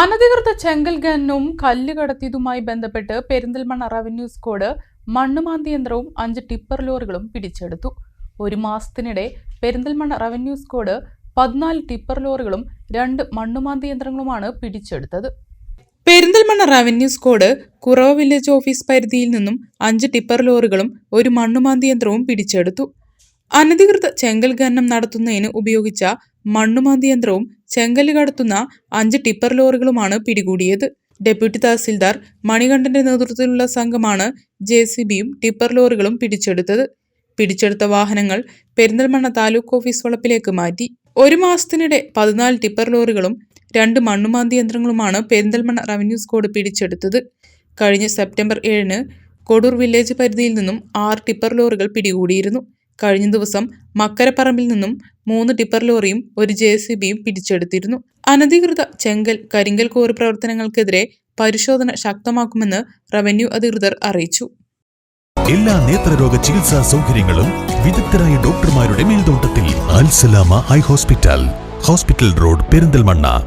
അനധികൃത ചെങ്കൽ ഖനനവും കല്ല് കടത്തിയതുമായി ബന്ധപ്പെട്ട് പെരിന്തൽമണ്ണ റവന്യൂ സ്ക്വാഡ് മണ്ണുമാന്തി യന്ത്രവും അഞ്ച് ടിപ്പർ ലോറികളും പിടിച്ചെടുത്തു. ഒരു മാസത്തിനിടെ പെരിന്തൽമണ്ണ റവന്യൂ സ്ക്വാഡ് പതിനാല് ടിപ്പർ ലോറികളും രണ്ട് മണ്ണുമാന്തി യന്ത്രങ്ങളുമാണ് പിടിച്ചെടുത്തത്. Perinthalmanna revenue squad Kurava village office പരിധിയിൽ നിന്നും അഞ്ച് ടിപ്പർ ലോറികളും ഒരു മണ്ണുമാന്തി യന്ത്രവും പിടിച്ചെടുത്തു. അനധികൃത ചെങ്കൽ ഖനനം നടത്തുന്നതിന് ഉപയോഗിച്ച മണ്ണുമാന്തി യന്ത്രവും ചെങ്കൽ കടത്തുന്ന അഞ്ച് ടിപ്പർ ലോറികളുമാണ് പിടികൂടിയത്. ഡെപ്യൂട്ടി തഹസിൽദാർ മണികണ്ഠന്റെ നേതൃത്വത്തിലുള്ള സംഘമാണ് ജെ സി ബിയും ടിപ്പർ ലോറികളും പിടിച്ചെടുത്തത്. പിടിച്ചെടുത്ത വാഹനങ്ങൾ പെരിന്തൽമണ്ണ താലൂക്ക് ഓഫീസ് വളപ്പിലേക്ക് മാറ്റി. ഒരു മാസത്തിനിടെ പതിനാല് ടിപ്പർ ലോറികളും രണ്ട് മണ്ണുമാന്തി യന്ത്രങ്ങളുമാണ് പെരിന്തൽമണ്ണ റവന്യൂ സ്ക്വാഡ് പിടിച്ചെടുത്തത്. കഴിഞ്ഞ സെപ്റ്റംബർ ഏഴിന് കൊടൂർ വില്ലേജ് പരിധിയിൽ നിന്നും ആറ് ടിപ്പർ ലോറികൾ പിടികൂടിയിരുന്നു. കഴിഞ്ഞ ദിവസം മക്കരപ്പറമ്പിൽ നിന്നും മൂന്ന് ടിപ്പർ ലോറിയും ഒരു ജെ സി ബിയും പിടിച്ചെടുത്തിരുന്നു. അനധികൃത ചെങ്കൽ കരിങ്കൽ കോറി പ്രവർത്തനങ്ങൾക്കെതിരെ പരിശോധന ശക്തമാക്കുമെന്ന് റവന്യൂ അധികൃതർ അറിയിച്ചു. എല്ലാ നേത്രരോഗ ചികിത്സാ സൗകര്യങ്ങളും വിദഗ്ധരായ ഡോക്ടർമാരുടെ മേൽനോട്ടത്തിൽ Al Salama eye hospital hospital road Perinthalmanna.